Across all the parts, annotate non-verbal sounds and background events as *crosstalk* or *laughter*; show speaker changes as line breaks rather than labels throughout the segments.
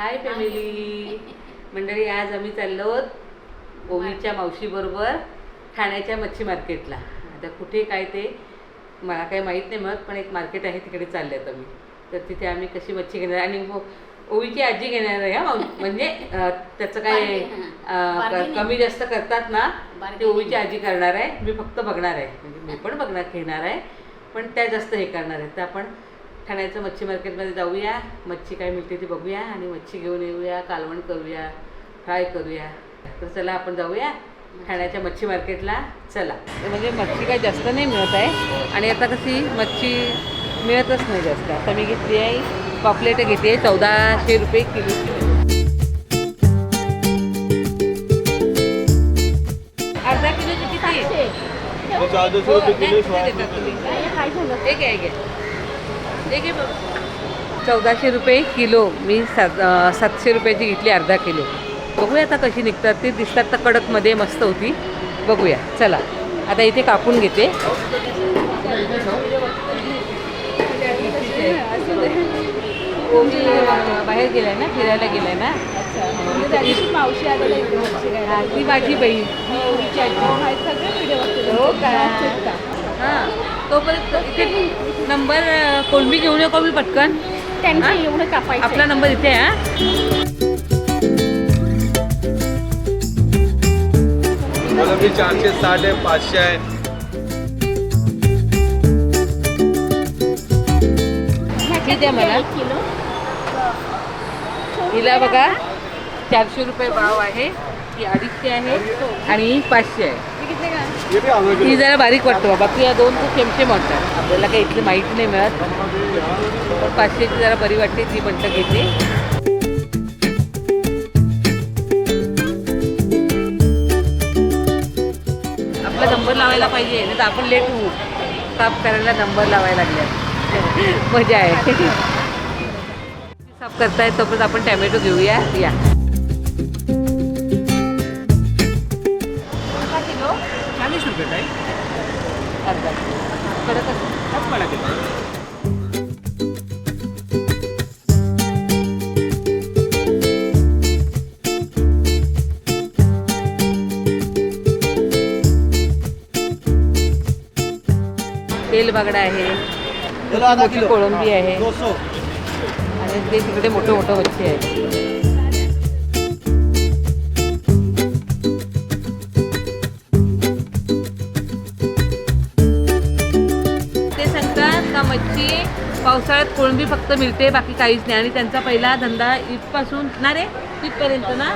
Hi family. मंडळी आज आम्ही चाललो आहोत ओवीच्या मावशी बरोबर ठाण्याच्या मच्छी मार्केटला. आता कुठे काय ते मला काही माहीत नाही मग पण एक मार्केट आहे तिकडे चालले आहेत आम्ही. तर तिथे आम्ही कशी मच्छी घेणार? आणि ओवीची आजी घेणार आहे हा म्हणजे त्याचं काय. कमी जास्त करतात ना ते. ओवीची आजी करणार आहे. मी फक्त बघणार आहे. म्हणजे मी पण बघणार घेणार आहे. पण त्या जास्त हे करणार आहे. तर आपण ठाण्याचं मच्छी मार्केटमध्ये जाऊया मच्छी काय मिळते ती बघूया आणि मच्छी घेऊन येऊया कालवण करूया फ्राय करूया तर चला आपण जाऊया ठाण्याच्या मच्छी मार्केटला चला म्हणजे मच्छी काय जास्त नाही मिळत आहे आणि आता कशी मच्छी मिळतच नाही जास्त आता मी घेतली आहे पॉपलेट घेते चौदाशे रुपये किलो अर्धा किलोची किती आहे
चौदह
चौदाशे रुपये किलो. मी सात सातशे रुपयाची घेतली अर्धा किलो. बघूया आता कशी निघतात. ती दिसतात तर कडकमध्ये मस्त होती. बघूया. चला. आता इथे कापून घेते. बाहेर गेलाय ना? फिरायला गेलाय ना?
मावशी
ती माझी बहीण.
हो.
का? हां. तोपर्यंत इथे नंबर कोलंबी घेऊन येऊ का मी पटकन?
त्यांचे
हा?
एवढं कापायचं
आपला नंबर इथे आहे हा?
मतलब भी चारशे साठ आहे पाचशे आहे.
किती आहे मला? हिला बघा चारशे रुपये भाव आहे. ही अडीचशे आहे. आणि ही पाचशे आहे?
हे का?
जरा बारीक वाटतो बाबा. ती या दोन खूप सेमसेम वाटतात आपल्याला काही इथली माहिती नाही मिळत. पण पाचशेची जरा बरी वाटते ती म्हटलं घेते आपला नंबर लावायला पाहिजे नाही तर आपण लेट होऊ. साफ करायला नंबर लावायला लागल्या *laughs* मजा आहे. *laughs* साफ करतायत तोपर्यंत आपण टॅमॅटो घेऊया. या.
रुपये ताई.
अर्धा. कडक असतं.
हाच मला किती
तेल बागडा आहे. कोळंबी आहे. आणि ते तिकडे मोठं मोठं मच्छी आहे. का पावसाळ्यात कोळंबी फक्त मिळते बाकी काहीच नाही. आणि त्यांचा पहिला धंदा इथपासून ना रे? इथपर्यंत ना?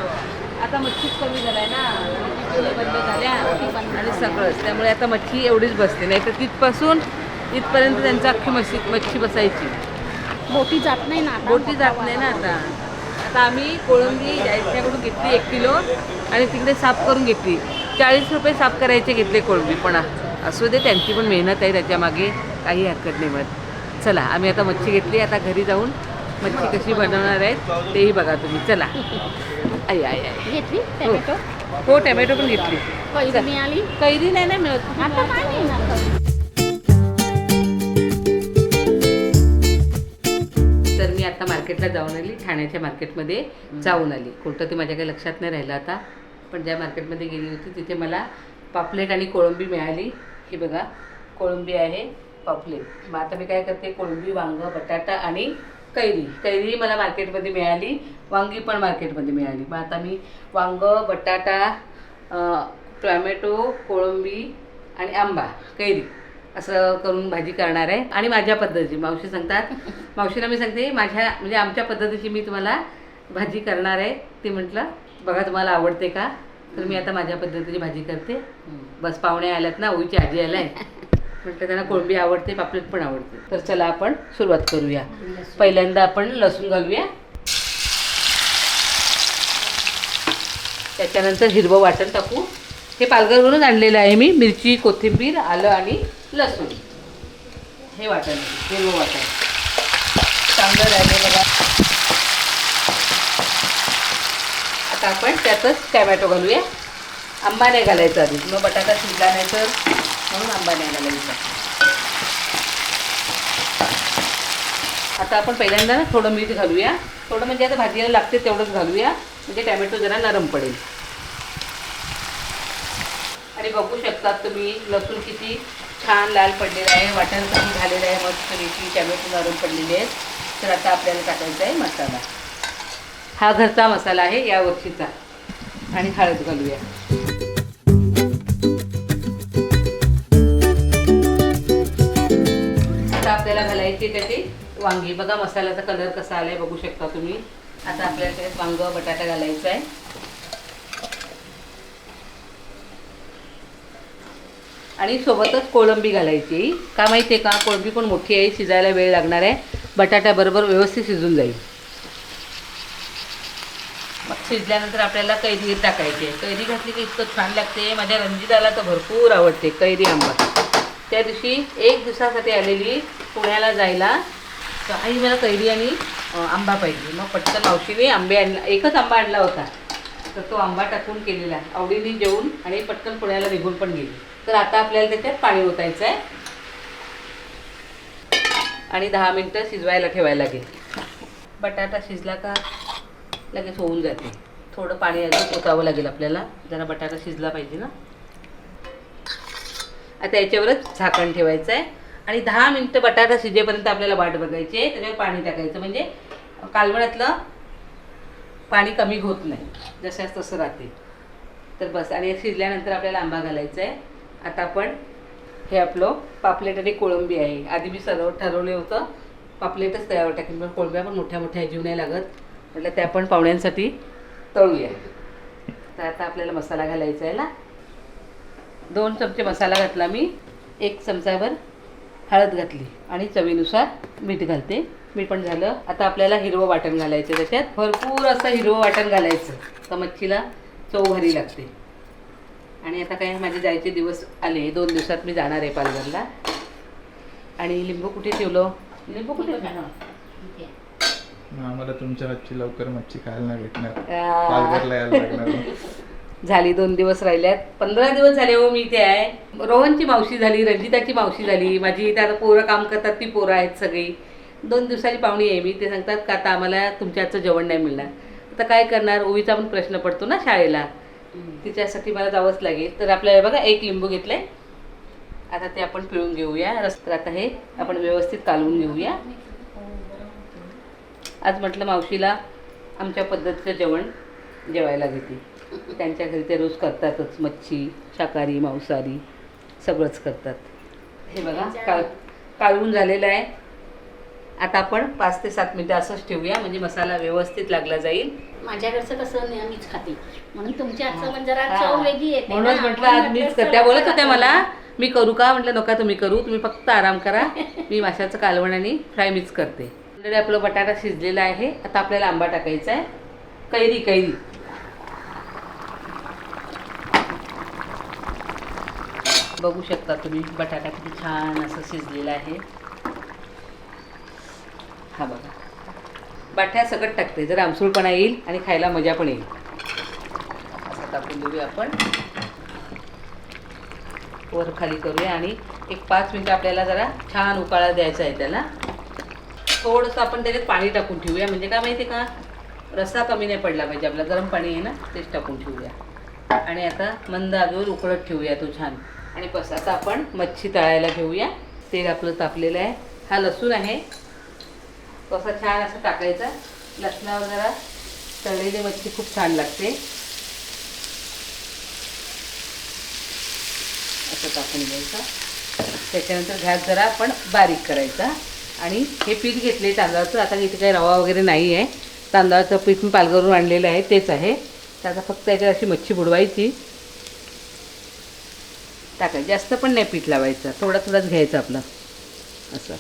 आता मच्छीच कमी झालाय ना. बंद झाल्या. आणि सगळंच. त्यामुळे आता मच्छी एवढीच बसते. नाही तर तिथपासून इथपर्यंत त्यांचा अख्खी मच्छी मच्छी बसायची.
बोटी जात नाही ना.
बोटी जात नाही ना आता. आता आम्ही कोळंबी याच्याकडून घेतली एक किलो आणि तिकडे साफ करून घेतली. चाळीस रुपये साफ करायचे घेतले कोळंबी पण. असू दे त्यांची पण मेहनत आहे त्याच्यामागे. काही हरकत नाही मत चला आम्ही आता मच्छी घेतली आता घरी जाऊन मच्छी कशी बनवणार आहेत तेही बघा तुम्ही. चला. आई आई आई.
घेतली? टॅमॅटो?
हो टॅमॅटो पण घेतली.
कैरी मिळाली?
कैरी नाही ना मिळत.
आता काय नाही ना कैरी.
तर मी आता मार्केटला जाऊन आली ठाण्याच्या मार्केटमध्ये जाऊन आली. कोणतं ते माझ्या काही लक्षात नाही राहिलं आता. पण ज्या मार्केटमध्ये गेली होती तिथे मला पापलेट आणि कोळंबी मिळाली. ही बघा कोळंबी आहे पापलेट मग आता मी काय करते कोळंबी वांग बटाटा आणि कैरी. कैरी मला मार्केटमध्ये मिळाली वांगी पण मार्केटमध्ये मिळाली. मग आता मी वांग बटाटा टोमॅटो कोळंबी आणि आंबा कैरी असं करून भाजी करणार आहे. आणि माझ्या पद्धतीची. मावशी सांगतात *laughs* मावशीला मी सांगते माझ्या म्हणजे आमच्या पद्धतीची मी तुम्हाला भाजी करणार आहे. ती म्हटलं बघा तुम्हाला आवडते का? तर मी आता माझ्या पद्धतीची भाजी करते. बस पाहुणे आल्यात ना ओळीची आजी आलाय *laughs* म्हटलं त्यांना कोळंबी आवडते पापलेट पण आवडते. तर चला आपण सुरुवात करूया. पहिल्यांदा आपण लसूण घालूया. त्याच्यानंतर हिरवं वाटण टाकू. हे पालघरवरून आणलेलं आहे मी मिरची कोथिंबीर आलं आणि लसूण. हे वाटण आहे, हिरवं वाटण. चांगलं राहिलं बघा. आता आपण त्यातच टॅमॅटो घालूया. आंबा नाही घालायचा आधी. मग बटाटा शिजला नाही तर? म्हणून आंबा नाही घालायचा आता आपण पहिल्यांदा ना थोडं मीठ घालूया. थोडं म्हणजे आता भाजीला लागते तेवढंच घालूया. म्हणजे टॅमॅटो जरा नरम पडेल. आणि बघू शकतात तुम्ही लसूण किती छान लाल पडलेलं आहे वाटण कमी झालेलं आहे मस्तपैकी टॅमॅटो नरम पडलेले आहेत. तर आता आपल्याला टाकायचा आहे मसाला. हा घरचा मसाला आहे या वर्षीचा आणि हळद घालूया. आपल्याला घालायची त्याची वांगी. बघा मसाल्याचा कलर कसा आलाय बघू शकता तुम्ही. आता आपल्याला त्यात वांग बटाटा घालायचा आहे. आणि सोबतच कोळंबी घालायची. का माहिती आहे का? कोळंबी पण मोठी आहे शिजायला वेळ लागणार आहे. बटाट्याबरोबर व्यवस्थित शिजून जाईल. मग शिजल्यानंतर आपल्याला कैरी टाकायची आहे. कैरी घातली की इतकं छान लागते. माझ्या रंजिताला तर भरपूर आवडते कैरी आंबा. त्या दिवशी एक दिवसासाठी आलेली पुण्याला जायला. तर आई मला कैरी आणि आंबा पाहिजे. मग पटकन मावशीने आंबे आणला. एकच आंबा आणला होता. तर तो आंबा टाकून केलेला. आवडीने जेवून आणि पटकन पुण्याला निघून पण गेली. तर आता आपल्याला त्याच्यात पाणी ओतायचं आहे आणि दहा मिनटं शिजवायला ठेवायला लागेल. बटाटा शिजला का लगेच होऊन जाते. थोडं पाणी अजून ओतावं लागेल आपल्याला. जरा बटाटा शिजला पाहिजे ना. आता याच्यावरच झाकण ठेवायचं आहे आणि दहा मिनटं बटाटा शिजेपर्यंत आपल्याला वाट बघायची आहे. त्याच्यावर पाणी टाकायचं. म्हणजे कालवणातलं पाणी कमी होत नाही. जशाच तसं राहते. तर बस. आणि शिजल्यानंतर आपल्याला आंबा घालायचा आहे आता आपण हे आपलं पापलेट आणि कोळंबी आहे. आधी मी सर्व ठरवले होतं. पापलेटच तयार टाकेन. पण कोळंब्या पण मोठ्या मोठ्या जीव नाही लागत. म्हटलं त्या पण पाहुण्यांसाठी तळूया. तर आता आपल्याला मसाला घालायचा आहे ना. दोन चमचे मसाला घातला मी. एक चमचाभर हळद घातली आणि चवीनुसार मीठ घालते. मीठ पण झालं. आता आपल्याला हिरवं वाटण घालायचं त्याच्यात. भरपूर असं हिरवं वाटण घालायचं. तर मच्छीला चव भारी लागते. आणि आता काय माझे जायचे दिवस आले. दोन दिवसात मी जाणार आहे पालघरला. आणि लिंबू कुठे ठेवलं? लिंबू कुठे
आम्हाला तुमच्या हातची लवकर मच्छी खायला भेटणार. पालघरला यायला लागणार. *laughs*
झाली दोन दिवस राहिल्यात. पंधरा दिवस झाले हो मी इथे आहे. रोहनची मावशी झाली रंजिताची मावशी झाली. माझी इथे आता पोरं काम करतात ती पोरं आहेत सगळी. दोन दिवसाची पाहुणी आहे मी. ते सांगतात का आता आम्हाला तुमच्या जेवण नाही मिळणार. आता काय करणार? ओवीचा पण प्रश्न पडतो ना शाळेला. तिच्यासाठी मला जावंच लागेल. तर आपल्याला बघा एक लिंबू घेतलंय. आता ते आपण पिळून घेऊया. रस्त्यात आता हे आपण व्यवस्थित कालवून घेऊया. आज म्हटलं मावशीला आमच्या पद्धतीचं जेवण जेवायला घेते. त्यांच्या घरी ते रोज करतातच मच्छी शाकाहारी मांसाहारी सगळंच करतात. हे बघा काल कालवून झालेलं आहे. आता आपण पाच ते सात मिनटं असंच ठेवूया म्हणजे मसाला व्यवस्थित लागला जाईल.
माझ्याकडचं कसं नेहमीच खाते. म्हणून तुमच्या हातचं पण जरा. चव वेगळी येते ना.
म्हणूनच म्हटलं आज
आपण
मीच
म्हटलं
कर. त्या बोलत होत्या
कसं
मला मी करू का? म्हटलं नका तुम्ही करू. तुम्ही फक्त आराम करा. मी माशाचं कालवण आणि फ्राय मीच करते. आपलं बटाटा शिजलेला आहे. आता आपल्याला आंबा टाकायचा आहे. कैरी कैरी. बघू शकता तुम्ही बटाटा किती छान असं शिजलेला आहे. हा बघा. बाठ्या सगळं टाकते जर आमसूळपणा येईल आणि खायला मजा पण येईल. असं टाकून देऊया आपण. वर खाली करूया आणि एक पाच मिनटं आपल्याला जरा छान उकाळा द्यायचा आहे त्याला. थोडंसं आपण त्याच्यात पाणी टाकून ठेवूया. म्हणजे काय माहिती आहे का? रस्सा कमी नाही पडला पाहिजे आपला. गरम पाणी आहे ना तेच टाकून ठेवूया. आणि आता मंद आगीवर उकळत ठेवूया तो छान. आणि बस आता आपण मच्छी तळायला घेऊया. तेल आपलं तापलेलं आहे. हा लसूण आहे. तो असा छान असं टाकायचा. लसणावर जरा तळलेली मच्छी खूप छान लागते. असं टाकून घ्यायचं. त्याच्यानंतर गॅस जरा आपण बारीक करायचा. आणि हे पीठ घेतले तांदळाचं. आता इथे काही रवा वगैरे नाही आहे. तांदळाचं पीठ मी पालघरून आणलेलं आहे. तेच आहे. तर आता फक्त याच्यात अशी मच्छी बुडवायची. टाकायची. जास्त पण नाही पीठ लावायचं. थोडा थोडाच घ्यायचं आपलं. असं.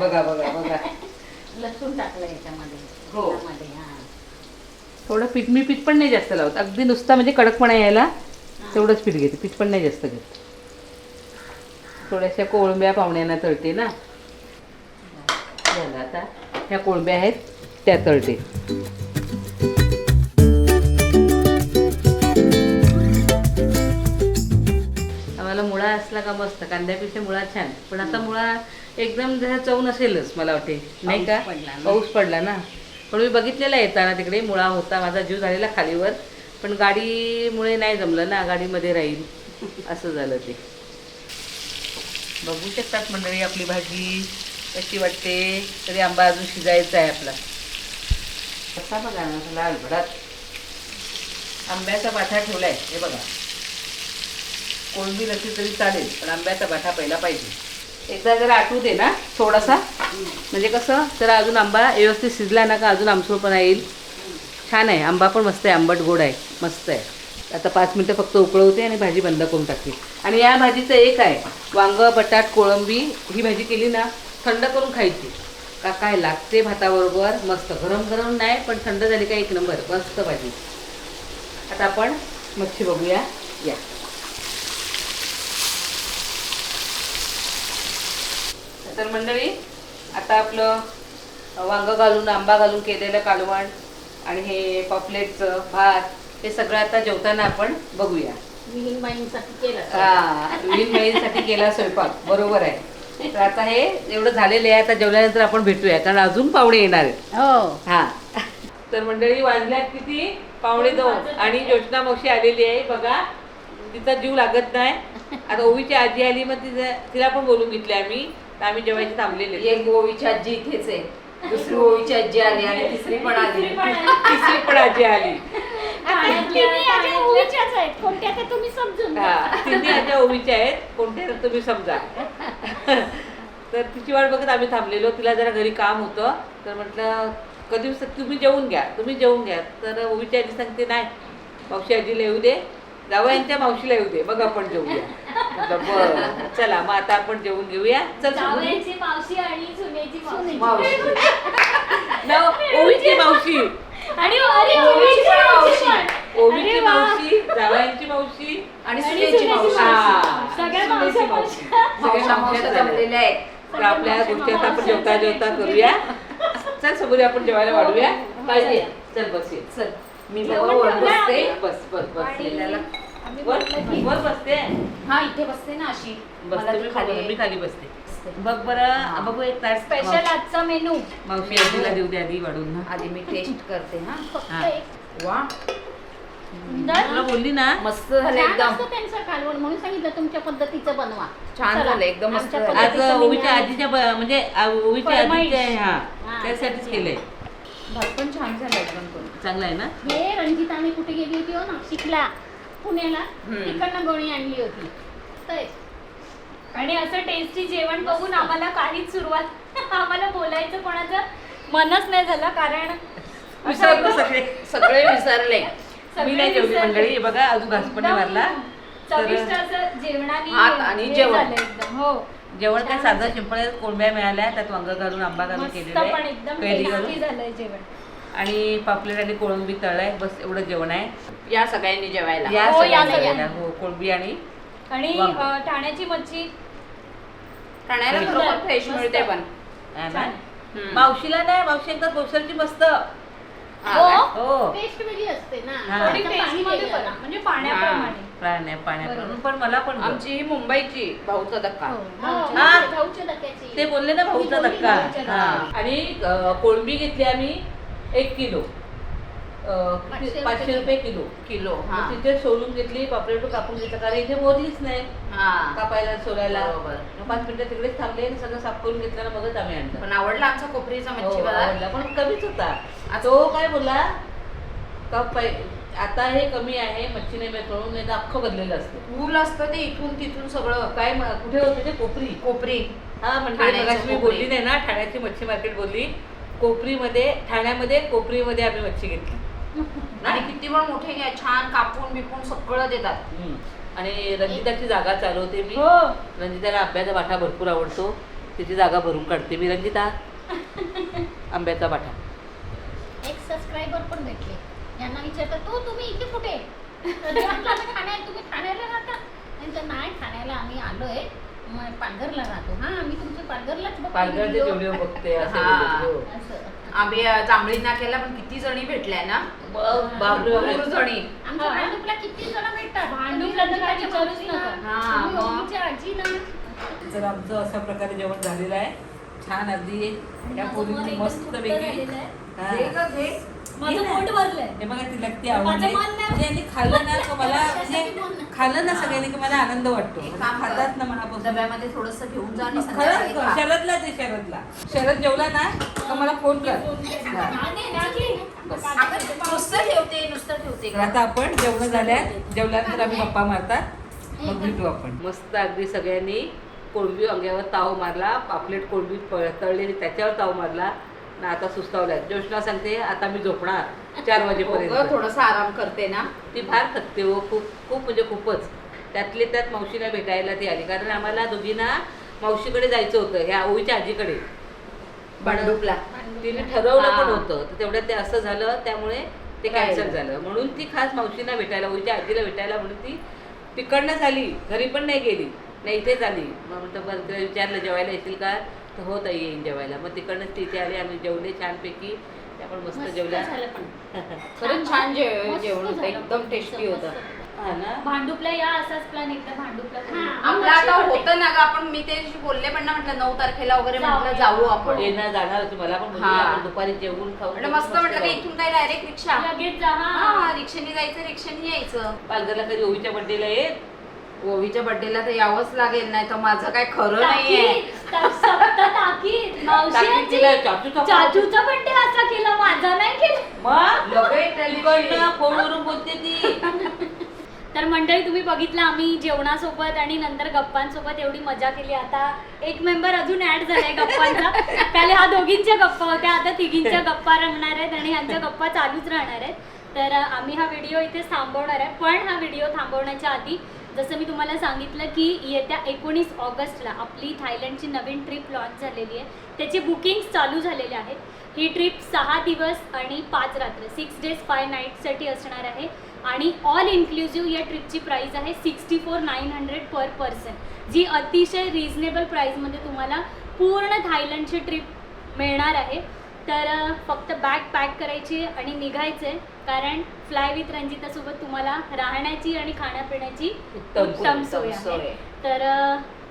बघा बघा बघा. *laughs*
लसूण टाकलं याच्यामध्ये.
हो.
हा.
थोडं पीठ मी पीठ पण नाही जास्त लावत. अगदी नुसता म्हणजे कडकपणा यायला तेवढंच पीठ घेते. पीठ पण नाही जास्त घेत. थोड्याशा कोळंब्या पाहुण्यांना तळते ना. झालं आता. ह्या कोळंब्या आहेत त्या तळते. असला का मस्त कांद्यापेक्षा मुळा छान. पण आता मुळा एकदम जरा चव नसेलच मला वाटते. नाही का? पाऊस पडला ना. पण मी बघितलेला येताना तिकडे मुळा होता माझा जीव झालेला खालीवर. पण गाडीमुळे नाही जमलं ना गाडीमध्ये राहील. असं झालं ते. बघू शकतात मंडळी आपली भाजी कशी वाटते तरी आंबा अजून शिजायचा आहे आपला. कसा बघा ना लाल भडात आंब्याचा बाठा ठेवलाय हे बघा. कोळंबी नसली तरी चालेल पण आंब्याचा बाठा पहिला पाहिजे. एकदा जरा आटू दे ना थोडासा. म्हणजे कसं जरा अजून आंबा व्यवस्थित शिजला ना का अजून आमसूळपणा येईल. छान आहे आंबा पण मस्त आहे आंबट गोड आहे मस्त आहे. आता पाच मिनटं फक्त उकळवते आणि भाजी बंद करून टाकते. आणि या भाजीचं एक आहे वांगं बटाट कोळंबी ही भाजी केली ना थंड करून खायची. का काय लागते भाताबरोबर मस्त. गरम गरम नाही पण थंड झाली का एक नंबर मस्त भाजी. आता आपण मच्छी बघूया. या. तर मंडळी आता आपलं वांग घालून आंबा घालून केलेलं कालवण आणि हे पॉपलेटचं भात हे सगळं आता जेवताना आपण बघूया. हा विहीन केला स्वयंपाक. बरोबर आहे. तर आता हे एवढं झालेलं आहे आता जेवल्यानंतर आपण भेटूया कारण अजून पाहुणे येणार आहेत.
हो.
हा. तर मंडळी वाजल्यात किती? पावणे दोन. आणि ज्योत्ना मावशी आलेली आहे बघा. तिचा जीव लागत नाही. आता ओवीची आजी आली मग तिचं तिला पण बोलून घेतले आम्ही. आम्ही जेवायचे थांबलेले.
एक ओवीची आजी इथेच आहे. दुसरी ओवीची आजी आली आणि तिसरी पण आली.
तिसरी पण आजी आली.
कोणत्या.
हा तिन्ही आज्या ओवीच्या आहेत. कोणते तर तुम्ही समजा. तर तिची वाट बघत आम्ही थांबलेलो. तिला जरा घरी काम होतं. तर म्हटलं कधी स- तुम्ही जेवून घ्या. तुम्ही जेवून घ्या. तर ओवीची आजी सांगते नाही मावशी आजीला येऊ दे. जावयांच्या मावशीला येऊ दे. मग आपण जेवूया. बरं. चला मग आता आपण जेवून घेऊया. चल.
जावयाची मावशी आणि सुनेची मावशी. *laughs*
ओवीची मावशी.
आणि अरे ओवीची मावशी पण.
ओवीची
अरे वा.
मावशी जावयांची मावशी
आणि
आणि
सुनेची
सुनेची
मावशी.
हा,
सगळ्या
सुनेची मावशी.
मावशा.
सगळ्या
मावशा
मावश्या झाल्या.
जमलेल्या आहेत.
तर आपल्या गोष्टी आता आपण जेवता जेवता करूया. चल समोर आपण जेवायला वाढूया. काय घे? चल. बस ये.
चल. मी
जेवण
बाबा वर
ठेवलंय
बसते.
बस बस बस.
आणि. आम्ही
वर
म्हटलं की
वर बसते?
हा इथे बसते ना अशी.
बस
मला
तुम्ही
ती
खाली
खाली
मी खाली बसते.
बसते.
बघ बरं बघू एक तास.
स्पेशल आजचा मेनू
मावशी आजीला देऊ दे आधी वाढून ना.
आधी मी टेस्ट करते हा.
फक्त
हा.
एक
वा.
सुंदर
तुला बोलली ना?
मस्त झालं
छान
एकदम.
असतं त्यांचं कालवण म्हणून सांगितलं तुमच्या पद्धतीचं बनवा.
छान
चला,
झालं एकदम मस्त
आमच्या
झालं.
आज
पद्धतीचं मी
ओवीच्या. आजीच्या ब- म्हणजे आ- ओवीच्या
फरमाईश.
आजीच्या हा
हा,
त्यासाठीच केलंय.
भात पण छान झालं एकदम पण.
चांगलं आहे ना?
हे रंजिताने कुठे गेली होती हो नाशिकला पुण्याला
हम्म.
तिकडनं गोणी आणली होती. तर
आणि असं टेस्टी जेवण बघून आम्हाला काहीच सुरुवात *laughs* आम्हाला बोलायचं कोणाचं मनच नाही झालं कारण
विसरलो सगळे.
सगळे विसरले.
मी नाही जेवली
विसरले.
मंडळी. हे बघा अजून घासपणे
एकदम
मारला
चविष्ट
तर
असं जेवणाने
भात आणि
हे
जेवण.
झालं एकदम. हो.
जेवण काय साधं आहे कोळंब्या मिळाल्या त्यात वांग घालून आंबा घालून
मस्त
केलेलं.
पण
आहे
एकदम
कैरी
टेस्टी
घालून.
झालंय जेवण.
आणि पापलेट आणि कोळंबी तळलाय बस एवढं जेवण आहे
या सगळ्यांनी जेवायला
या
हो, या
सगळ्यांना
सगळ्यांना.
जेवायला. हो कोळंबी आणि
आणि. अं, ठाण्याची मच्छी
ठाण्याला. खरोखर फ्रेश मिळते पण
हा ना?
हम्म.
मावशीला नाही मावशी एकदा कोसरची मस्त
हा
हो.
काय?
हो
टेस्ट वेगळी असते ना
हा.
थोडी
आता
टेस्ट
पाणी वेगळं.
म्हणजे पाण्याप्रमाणे
प्राण्या पाण्याकडून
बरोबर.
पण मला पण गं.
आमची ही मुंबईची भाऊचा धक्का
हो. भाऊच्या-. भाऊच्या धक्क्याची.
ते बोलले ना भाऊचा
मी बोलली
धक्का
भाऊच्या
हा.
धक्का.
आणि अं, कोळंबी घेतली आम्ही एक किलो?
पाचशे रुपये
पाचशे रुपये किलो.
किलो. हा
मग तिथे सोलून घेतली पापलेट कापून घेतलं कारण इथे मोरलीच नाही.
हा.
कापायला सोलायला.
बरोबर.
मग पाच मिनिटं तिकडेच थांबले आणि सगळं साफ करून घेतलं ना मगच आम्ही आणलं.
पण आवडला आमचा कोपरीचा
हो,
मच्छी.
पण कमीच होता. तो काय बोलला? का पै- आता हे कमी आहे मच्छी नाही मिळून नाही तर अख्खं बदलेलं असतं.
फुल असतं ते इथून तिथून सगळं.
काय म- कुठे होते ते? कोपरी.
कोपरी.
हा म्हणजे
ठाण्याचं
मगाशी मी
कोपरी.
बोलली नाही ना ठाण्याची मच्छी मार्केट बोलली. कोपरीमध्ये ठाण्यामध्ये कोपरीमध्ये आम्ही मच्छी घेतली. *laughs*
आणि किती पण मोठे घ्या छान कापून बिपून सगळं देतात.
आणि रंजिताची जागा चालवते मी.
हो.
रंजिताला आंब्याचा बाठा भरपूर आवडतो. तिची जागा भरून काढते मी रंजिता. *laughs* आंब्याचा बाठा
एक सबस्क्रायबर पण भेटले. यांना विचारतात तो तुम्ही इथे कुठे? तर ते म्हटलं, "आम्ही ठाण्यात तुम्ही ठाण्याला राहता? त्यांचं नाही ठाण्याला आम्ही आलोय. पालघरला राहतो हा आम्ही तुमच्या पालघरलाच बघतो
पालघरचे
video."
व्हिडिओ बघते असे
हा.
बोलत, हो.
असं
आम्ही अं, जांभळी नाक्याला पण किती जणी भेटल्या ना
बापरे बापरे.
भरपूर जणी
आमच्या
हा.
भांडुपला किती जण भेटतात
भांडुपला तर काय
तुम्ही
विचारूच
आजीला,
नका.
हा,
तुम्ही
मग.
ओवीच्या आजी ना
तर आमचं अशा प्रकारे जेवण झालेलं आहे छान अगदी या मस्त.
घे ग, घे.
माझं पोट भरलंय.
हे बघा तिला ती
माझं
आवडली
मन नाही.
म्हणजे यांनी खाल्लं ना तर मला म्हणजे खाल्लं ना सगळ्यांनी की मला आनंद वाटतो.
एक काम कर.
खातात ना मनापासून.
डब्यामध्ये थोडस घेऊन जा आणि संध्याकाळी
खरंच
खा.
शरदला ते शरदला. शरद जेवला ना तर मला फोन कर.
अगं, नुसतं ठेवते नुसतं ठेवते
तर आता आपण जेवण झाल्यात. जेवल्यानंतर आम्ही गप्पा मारतात. मग भेटू आपण. मस्त अगदी सगळ्यांनी कोळंबी अंग्यावर ताव मारला. पापलेट कोळंबी प- तळलेली त्याच्यावर ताव मारला. ना आता सुस्तावल्या. जोशना सांगते आता मी झोपणार. चार *laughs*
हो
वाजेपर्यंत
थोडासा आराम करते ना.
ती फार थकते हो खूप खूप म्हणजे खूपच. त्यातले त्यात मावशीला भेटायला ती आली. कारण आम्हाला दोघींना मावशीकडे जायचं होतं ह्या ओवीच्या आजीकडे.
भांडुपला.
तिने ठरवलं
हा.
पण होतं. तर तेवढ्यात ते असं झालं त्यामुळे ते कॅन्सल झालं. म्हणून ती खास मावशींना भेटायला ओवीच्या आजीला भेटायला म्हणून ती तिकडनंच आली. घरी पण नाही गेली. नाही इथेच आली. मग म्हटलं बरं विचारलं जेवायला येतील का? तर हो ताई येईन जेवायला. मग तिकडनंच ती इथे आली आम्ही जेवले छानपैकी. त्यामुळे मस्त
मस्त
जेवल्या *laughs*
खरंच छान जेवण होतं. एकदम टेस्टी होतं.
हा ना?
भांडुपला या असाच प्लॅन एकदा भांडुपला.
हा.
आपलं आता होतं ना आपण मी ते बोलले पण ना म्हटलं नऊ तारखेला वगैरे म्हटलं. जाऊ आपण.
येणार जाणार होती मला पण
हा.
आपण दुपारी जेवून खाऊ.
म्हटलं मस्त म्हटलं की इथून काय डायरेक्ट रिक्षा?
लगेच जा हा
हा रिक्षाने जायचं रिक्षाने यायचं.
पालघरला कधी ओवीच्या बड्डेला येत?
ओवीच्या बर्थडेला तर यावंच लागेल नाही तर माझं काय खरं नाहीये.
ता-.
तिला चाचूचा
चाचूचा बड्डे असा केला माझा नाही केला.
मग?
लगेच
फोनवरून बोलते ती.
तर मंडळी तुम्ही बघितलं आम्ही जेवणासोबत आणि नंतर गप्पांसोबत एवढी मजा केली. आता एक मेंबर अजून ऍड झालाय गप्पांचा. पहिले हा दोघींच्या गप्पा होत्या आता तिघींच्या गप्पा रंगणार आहेत आणि ह्यांच्या गप्पा चालूच राहणार आहेत. तर आम्ही हा व्हिडिओ इथेच थांबवणार आहे. पण हा व्हिडिओ थांबवण्याच्या आधी जसं मी तुम्हाला सांगितलं की येत्या एकोणीस ऑगस्टला आपली थायलंडची नवीन ट्रिप लॉन्च झालेली आहे. त्याचे बुकिंग्स चालू झालेले आहेत. ही ट्रिप सहा दिवस आणि पाच रात्र सिक्स डेज फाय नाईटसाठी असणार आहे. आणि ऑल इन्क्लुझिव्ह या ट्रिपची प्राईस आहे sixty four nine hundred per person जी अतिशय रिझनेबल प्राईजमध्ये तुम्हाला पूर्ण थायलंडची ट्रिप मिळणार आहे. तर फक्त बॅग पॅक करायची आणि निघायचं आहे कारण फ्लाय विथ रंजितासोबत तुम्हाला राहण्याची आणि खाण्यापिण्याची
उत्तम सोय.
आहे. तर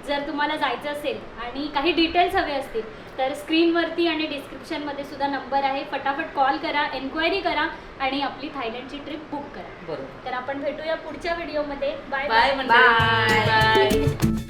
जर तुम्हाला जायचं असेल आणि काही डिटेल्स हवे असतील तर स्क्रीनवरती आणि डिस्क्रिप्शनमध्ये सुद्धा नंबर आहे. फटाफट कॉल करा एन्क्वायरी करा आणि आपली थायलंडची ट्रिप बुक करा.
बरोबर.
तर आपण भेटूया पुढच्या व्हिडिओमध्ये बाय
बाय. बाय